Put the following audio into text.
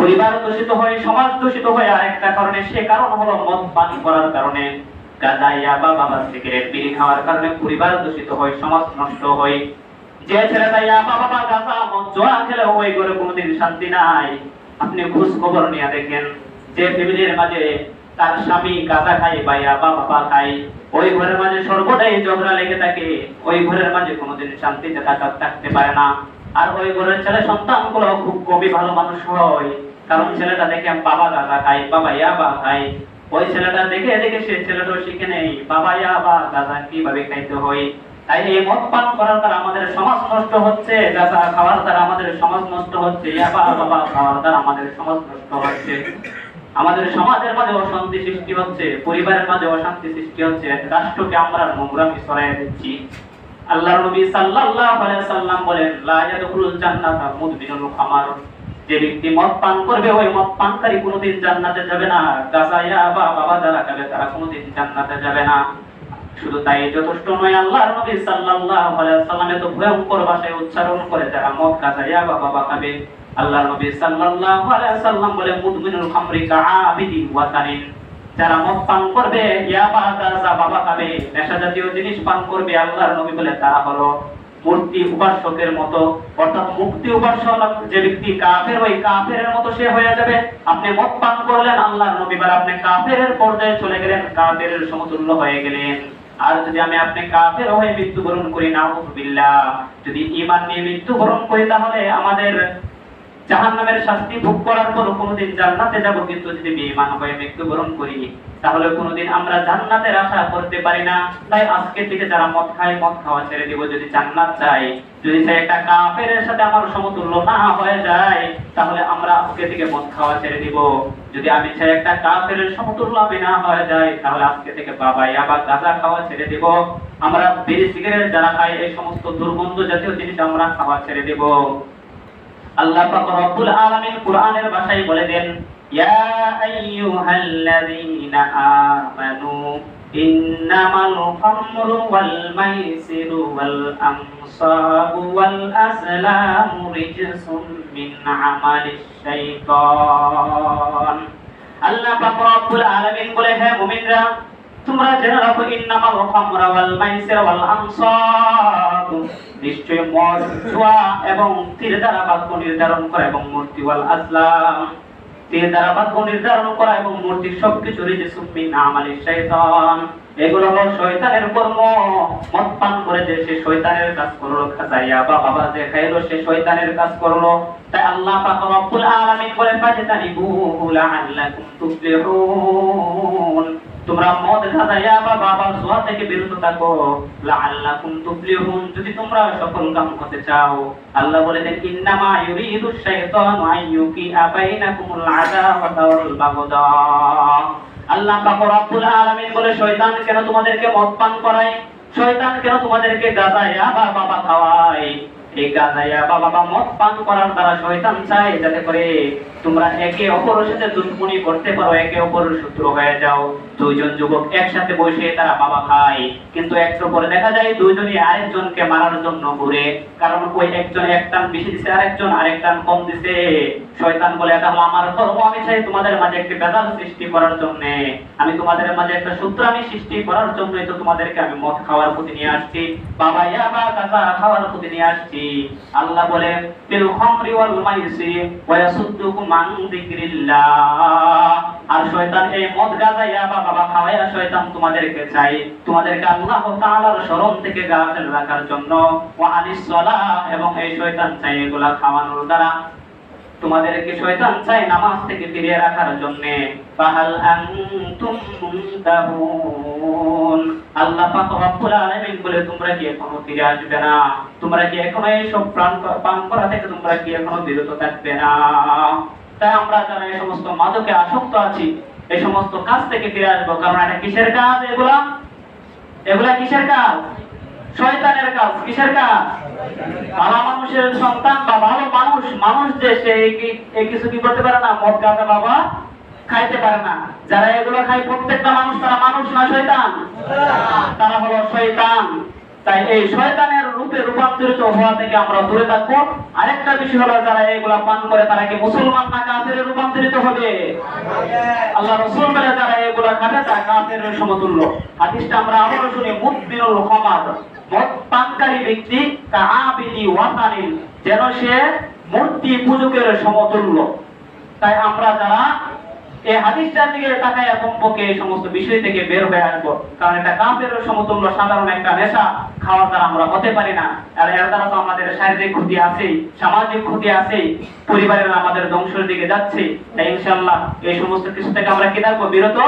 পরিবার দূষিত হয়, সমাজ দূষিত হয় আর একটা কারণে সে কারণ হলো মদ পান করার কারণে গাঁজা ইয়াবা বাবা সিগারেট, বিড়ি খাওয়ার কারণে পরিবার দূষিত হয়, সমাজ নষ্ট হয়। যে ছেলেটা ইয়াবা বাবা গাঁজা, মদ, জোয়া খেলে ওই ঘরে কোনোদিন শান্তি নাই। আপনি খোঁজ খবর নিয়ে দেখেন, যে ফ্যামিলির মাঝে তার স্বামী গাঁজা খায় বা ইয়াবা বাবা ওই ঘরের মাঝে সর্বদাই ঝগড়া লেগে থাকে, ওই ঘরের মাঝে কোনোদিন শান্তিতে থাকা থাকতে পারে না। আর ওই ঘরের ছেলে সন্তানগুলো খুব কবি, ভালো মানুষ হয়। কারণ ছেলেটা দেখে বাবা গাঁজা খায় বাবা ইয়াবা খায় ওই ছেলেটা দেখে দেখে সে ছেলেটাও শিখে নেই, বাবা ইয়াবা গাঁজা কীভাবে খাইতে হয়। তাই এই মদ পান করার দ্বারা আমাদের সমাজ নষ্ট হচ্ছে খাওয়ার দ্বারা আমাদের সমাজ নষ্ট হচ্ছে ইয়াবা বাবা খাওয়ার দ্বারা আমাদের সমাজ নষ্ট হচ্ছে। আমাদের সমাজের মাঝে অশান্তি সৃষ্টি হচ্ছে, পরিবারের মাঝে অশান্তি সৃষ্টি হচ্ছে, রাষ্ট্রকে আমরা নোংরামি ছড়াই দিচ্ছি। আল্লাহর নবী সাল্লাল্লাহু আলাইহি সাল্লাম বলেন, লা ইয়াদখুলুল জান্নাতা মুদবিনুল খামার। যে ব্যক্তি মদ পান করবে, ওই মদ পানকারী কোনোদিন জান্নাতে যাবে না। গাছাইয়া বা বাবা যারা খাবে, তারা কোনোদিন জান্নাতে যাবে না। শুধু তাই যথেষ্ট নয়, আল্লাহর নবী সাল্লাল্লাহু আলাইহি সাল্লাম এত ভয়ঙ্কর ভাষায় উচ্চারণ করে, যারা মদ গাছাইয়া বা বাবা খাবে। আল্লাহর নবী সাল্লাল্লাহু আলাইহি সাল্লাম বলে মুদমিনুল খামরি কাআবিদি ওয়াতানিন। যারা মদ পান করবে ইয়াবা গাঁজা বাবা খাবে। নেশা জাতীয় জিনিস পান করবে, আল্লাহর নবী বলে তারা হলো মূর্তি উপাসকের মতো। অর্থাৎ মুক্তি উপাসক যে ব্যক্তি কাফের, ওই কাফেরের মতো সে হয়ে যাবে। আপনি মদ পান করলেন, আল্লাহর নবী বলে আপনি কাফেরের পর্যায়ে চলে গেলেন, কাফেরের সমতুল্য হয়ে গেলেন। আর যদি আমি আপনি কাফের হয়ে মৃত্যুবরণ করি না যদি ঈমান নিয়ে মৃত্যুবরণ করি, তাহলে আমাদের জাহান্নামের শাস্তি ভোগ করার পর কোনোদিন জান্নাতে যাব, কিন্তু যদি বেঈমান হয়ে মৃত্যুবরণ করি, তাহলে কোনোদিন আমরা জান্নাতের আশা করতে পারি না। তাই আজকে থেকে যারা মদ খায়, মদ খাওয়া ছেড়ে দিব, যদি জান্নাত চাই। যদি সে একটা কাফেরের সাথে আমার সমতুল্য না হয়ে যায়, তাহলে আমরা আজকে থেকে মদ খাওয়া ছেড়ে দিব। যদি আমি চাই একটা কাফেরের সমতুল্য আমি না হয়ে যায় তাহলে আজকে থেকে বাবা আবার গাঁজা খাওয়া ছেড়ে দিব। আমরা বিড়ি, সিগারেট যারা খাই এই সমস্ত দুর্গন্ধ জাতীয় জিনিস আমরা খাওয়া ছেড়ে দিব। আল্লাহ পাক রব্বুল আলামিন কোরআনের ভাষায় বলে দেন, ইয়া আইয়ুহাল্লাযীনা আমানু, ইন্নামাল খামরু ওয়াল মাইসিরু ওয়াল আনসাবু ওয়াল আজলামু রিজসুম মিন আমালিশ শাইতান। আল্লাহ পাক রব্বুল আলামিন বলে, হে মুমিনরা তোমরা জেনে রাখো, ইন্নামাল খামরা ওয়াল মাইসির ওয়াল আনসাব নিশ্চয় মদ, জুয়া এবং তীর দ্বারা বাক্য নির্ধারণ করা এবং মূর্তি ওয়াল আসলাম। তীর দ্বারা বাক্য নির্ধারণ করা এবং মূর্তি সবকিছু রিজে সুমিন আমালি শয়তান। এগুলো হলো শয়তানের কর্ম। মদ পান করে যে সে শয়তানের কাজ করল খাজাইয়া বা বাবা যে খাইলো, সে শয়তানের কাজ করল। তাই আল্লাহ পাক রব্বুল আলামিন বলে ফাজতানিবুহু লাআল্লাকুম তুফলিহুন। তোমরা মদ খাদাইয়া বা বাবা জুয়া থেকে বিরত থাকো। লাআল্লাকুম তুফলিহুন, যদি তোমরা সফল কাম হতে চাও। আল্লাহ বলে দেন ইন্নামা ইউরিদু আইয়ুকি আবাইনাকুমুল আদাওয়াতা ওয়াল বাগদা। আল্লাহ পাক রব্বুল আলামিন বলে, শয়তান কেন তোমাদেরকে মদ পান করায়? শয়তান কেন তোমাদেরকে গাঁজাইয়া বা বাবা খাওয়ায় বা বাবা মদ পান করার দ্বারা শয়তান চায়, যাতে করে তোমরা একে অপরের সাথে করতে পারো, একে অপরের শত্রু হয়ে যাও। দুইজন যুবক একসাথে বসে তারা বাবা খায়। কিন্তু একটু পরে দেখা যায় দুইজনই আরেকজনকে মারার জন্য ঘুরে। কারণ ওই একজন একটান বেশি দিছে, আরেকজন আরেকটান কম দিছে। শয়তান বলে, এটা হলো আমার ধর্ম, আমি চাই তোমাদের মাঝে একটি বেদাল সৃষ্টি করার জন্য। আমি তোমাদের মাঝে একটা সূত্র আমি সৃষ্টি করার জন্যই তো তোমাদেরকে আমি মদ খাওয়ার প্রতি নিয়ে আসছি। বাবা ইয়াবা কাঁচা খাওয়ার প্রতি নিয়ে আসছি। আল্লাহ বলে তেল খামরি ওয়াল মাইসি ওয়া ইয়াসুদ্দুকুম আন যিকরিল্লাহ। আর শয়তান এই মদ গাজাইয়া বা বাবা খাওয়ায়া শয়তান তোমাদেরকে চাই। তোমাদেরকে আল্লাহ তাআলার শরণ থেকে গাফেল রাখার জন্য। ওয়া আনিস সালাহ, এবং এই শয়তান চাই এগুলা খাওয়ানোর দ্বারা। তোমাদেরকে শয়তান চাই নামাজ থেকে ফিরিয়ে রাখার জন্য। আল্লাহ পাক রব্বুল আলামিন বলে, তোমরা কি এখনও ফিরে আসবে না? তোমরা কি এখনও এই সব প্রাণ পান করা থেকে তোমরা কি এখনও বিরত থাকবে না? তাই আমরা যারা এই সমস্ত মাদকে আসক্ত আছি, এই সমস্ত কাজ থেকে ফিরে আসব। কারণ এটা কিসের কাজ এগুলা? এগুলা কিসের কাজ? শয়তানের কাজ কিসের কাজ? ভালো মানুষের সন্তান বা ভালো মানুষ মানুষ যে সে কিছু কি করতে পারে না, মদ বাবা খাইতে পারে না। যারা এগুলো খায়, প্রত্যেকটা মানুষ তারা মানুষ না শয়তান? তারা হলো তাই এই শয়তানের রূপে রূপান্তরিত হওয়া থেকে আমরা দূরে থাকব। আরেকটা বিষয় হলো, যারা এগুলা পান করে, তারা কি মুসলমান না কাফেরে রূপান্তরিত হবে? আল্লাহ রসুল বলে, যারা তা কাফের সমতুল্য। হাদিসটা আমরা আবারও শুনি ব্যক্তি ওয়াসানিল যেন সে মূর্তি পূজকের সমতুল্য। তাই আমরা যারা এই হাদিসটার দিকে কমপক্ষে এই সমস্ত বিষয় থেকে বের হয়ে আসব। কারণ এটা কাপের সমতুল্য, সাধারণ একটা নেশা দ্বারা আমরা হতে পারি না। আর এর দ্বারা তো আমাদের শারীরিক ক্ষতি আছেই, সামাজিক ক্ষতি আছেই, পরিবারের আমাদের ধ্বংসের দিকে যাচ্ছে। তাই ইনশাল্লাহ এই সমস্ত কিছু থেকে আমরা কি থাকব বিরত